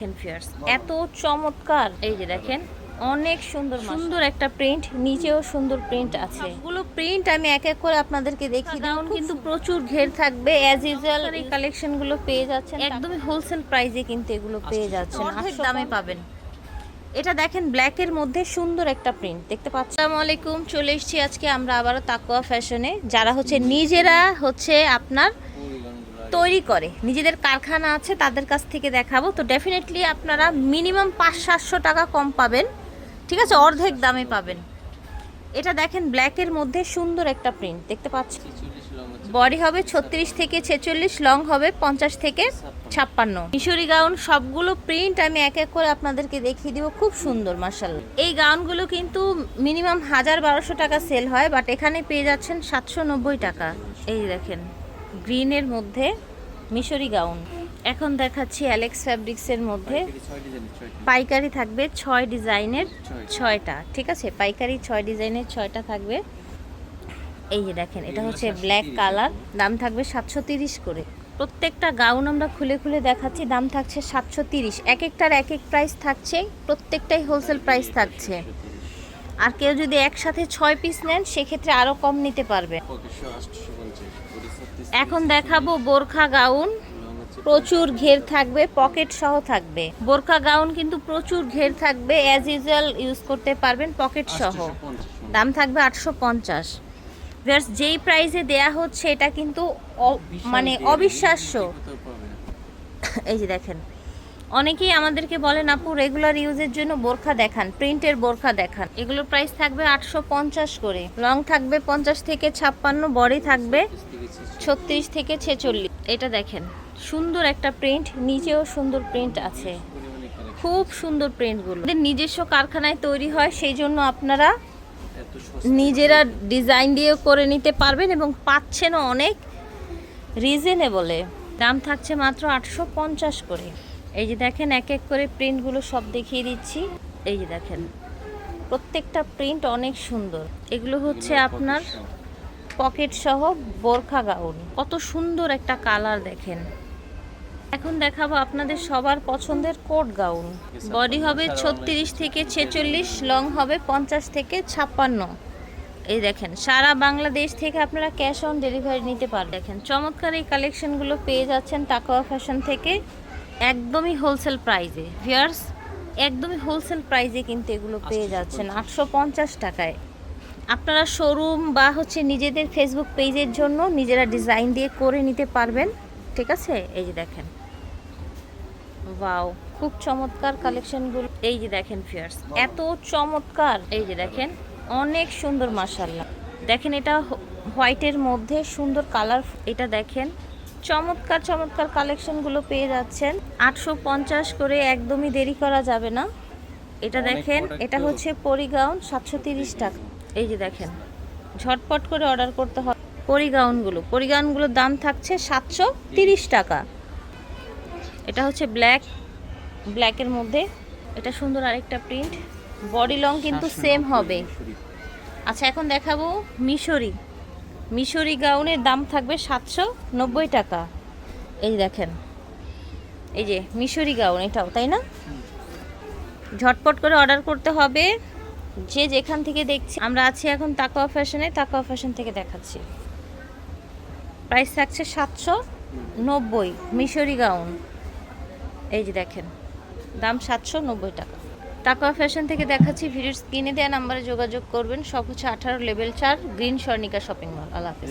দেখেন ফিয়ার্স এত চমৎকার। এই যে দেখেন অনেক সুন্দর সুন্দর একটা প্রিন্ট নিচেও সুন্দর প্রিন্ট আছে। সবগুলো প্রিন্ট আমি এক এক করে আপনাদেরকে কিন্তু প্রচুর ঘের থাকবে। অ্যাজ ইউজুয়াল এই কালেকশনগুলো পেয়ে যাচ্ছেন। একদমই হোলসেল প্রাইসে কিন্তু এগুলো পেয়ে যাচ্ছেন। অর্ধেক দামে পাবেন। এটা দেখেন ব্ল্যাকের মধ্যে সুন্দর একটা প্রিন্ট দেখতে পাচ্ছেন? আসসালামু আলাইকুম চলে এসেছি আজকে আমরা আবারও তাকোয়া ফ্যাশনে যারা হচ্ছে নিজেরা হচ্ছে আপনার তৈরি করে। নিজেদের কারখানা আছে, তাদের কাছ থেকে দেখাবো। তো ডেফিনেটলি আপনারা মিনিমাম পাঁচ সাতশো টাকা কম পাবেন। ঠিক আছে? অর্ধেক দামে পাবেন। এটা দেখেন ব্ল্যাকের মধ্যে সুন্দর একটা প্রিন্ট দেখতে পাচ্ছেন? বডি হবে ছত্রিশ থেকে ছেচল্লিশ লং হবে পঞ্চাশ থেকে ছাপ্পান্ন। মিশরি গাউন, সবগুলো প্রিন্ট আমি এক এক করে আপনাদেরকে দেখিয়ে দিব। খুব সুন্দর মার্শাল এই গাউনগুলো কিন্তু মিনিমাম হাজার বারোশো টাকা সেল হয় বাট এখানে পেয়ে যাচ্ছেন সাতশো নব্বই টাকা। এই দেখেন। গ্রিনের মধ্যে মিশরি গাউন। এখন দেখাচ্ছি অ্যালেক্স ফ্যাব্রিক্সের মধ্যে। পাইকারি থাকবে ছয় ডিজাইনের ছয়টা। ঠিক আছে? পাইকারি ছয় ডিজাইনের ছয়টা থাকবে। এই যে দেখেন এটা হচ্ছে ব্ল্যাক কালার দাম থাকবে সাতশো তিরিশ করে। প্রত্যেকটা গাউন আমরা খুলে খুলে দেখাচ্ছি দাম থাকছে সাতশো তিরিশ। এক একটার এক এক প্রাইস থাকছে প্রত্যেকটাই হোলসেল প্রাইস থাকছে। আর কেউ যদি একসাথে ছয় পিস নেন সেক্ষেত্রে আরও কম নিতে পারবে। এখন দেখাবো বোরখা গাউন। প্রচুর ঘের থাকবে পকেট সহ থাকবে। বোরখা গাউন কিন্তু প্রচুর ঘের থাকবে অ্যাজ ইউজুয়াল ইউজ করতে পারবেন পকেট সহ। দাম থাকবে আটশো পঞ্চাশ। ভার্স যেই প্রাইসে দেয়া হচ্ছে এটা কিন্তু মানে অবিশ্বাস্য। এই যে দেখেন অনেকেই আমাদেরকে বলেন, আপু রেগুলার ইউজের জন্য বোরখা দেখান প্রিন্টের বোরখা দেখান। এগুলোর প্রাইস থাকবে আটশো পঞ্চাশ করে। লং থাকবে পঞ্চাশ থেকে ছাপ্পান্ন বডি থাকবে ছত্রিশ থেকে ছেচল্লিশ। এটা দেখেন, সুন্দর একটা প্রিন্ট নিচেও সুন্দর প্রিন্ট আছে। খুব সুন্দর প্রিন্টগুলো আমাদের নিজস্ব কারখানায় তৈরি হয়, সেই জন্য আপনারা নিজেরা ডিজাইন দিয়ে করে নিতে পারবেন এবং পাচ্ছেন অনেক রিজনেবলে দাম থাকছে মাত্র আটশো পঞ্চাশ করে। এই যে দেখেন এক এক করে প্রিন্টগুলো সব দেখিয়ে দিচ্ছি। এই যে দেখেন প্রত্যেকটা প্রিন্ট অনেক সুন্দর। এগুলো হচ্ছে আপনার পকেট সহ। বোরখা গাউন। কত সুন্দর একটা কালার দেখেন। এখন দেখাবো আপনাদের সবার পছন্দের কোট গাউন। বডি হবে ছত্রিশ থেকে ছেচল্লিশ লং হবে পঞ্চাশ থেকে ছাপ্পান্ন। এই দেখেন সারা বাংলাদেশ থেকে আপনারা ক্যাশ অন ডেলিভারি নিতে পারবেন। দেখেন চমৎকার এই কালেকশনগুলো পেয়ে যাচ্ছেন তাকোয়া ফ্যাশন থেকে। একদমই হোলসেল প্রাইজে ভিয়ার্স একদমই হোলসেল প্রাইজে কিন্তু এগুলো পেয়ে যাচ্ছেন। আটশো পঞ্চাশ টাকায়। আপনারা শোরুম বা হচ্ছে নিজেদের ফেসবুক পেজের জন্য নিজেরা ডিজাইন দিয়ে করে নিতে পারবেন। ঠিক আছে? এই যে দেখেন। ওয়াও খুব চমৎকার কালেকশনগুলো এই যে দেখেন ফিয়ার্স এত চমৎকার। এই যে দেখেন অনেক সুন্দর মাসাল্লাহ দেখেন এটা হোয়াইটের মধ্যে সুন্দর কালার এটা দেখেন। চমৎকার চমৎকার কালেকশনগুলো পেয়ে যাচ্ছেন। আটশো পঞ্চাশ করে একদমই দেরি করা যাবে না। এটা দেখেন এটা হচ্ছে পরিগাউন সাতশো তিরিশ টাকা। এই যে দেখেন ঝটপট করে অর্ডার করতে হবে। পরিগাউনগুলো পরিগাউনগুলোর দাম থাকছে সাতশো তিরিশ টাকা। এটা হচ্ছে ব্ল্যাক ব্ল্যাকের মধ্যে। এটা সুন্দর আরেকটা প্রিন্ট বডি লং কিন্তু সেম হবে। আচ্ছা এখন দেখাবো মিশরি। মিশরি গাউনের দাম থাকবে সাতশো নব্বই টাকা। এই দেখেন। এই যে মিশরি গাউন এটাও, তাই না? ঝটপট করে অর্ডার করতে হবে। যে যেখান থেকে দেখছি, আমরা আছি এখন তাকাওয়া ফ্যাশনে, তাকাওয়া ফ্যাশন থেকে দেখাচ্ছি। প্রাইস থাকছে সাতশো নব্বই মিশরি গাউন। এই যে দেখেন, দাম সাতশো নব্বই টাকা। টাকা ফ্যাশন থেকে দেখাচ্ছি ভিডিওর স্ক্রিনে দেওয়া নাম্বারে যোগাযোগ করবেন। সব হচ্ছে আঠারো লেভেল চার গ্রিন স্বর্ণিকা শপিং মল। আল্লাহ হাফিজ।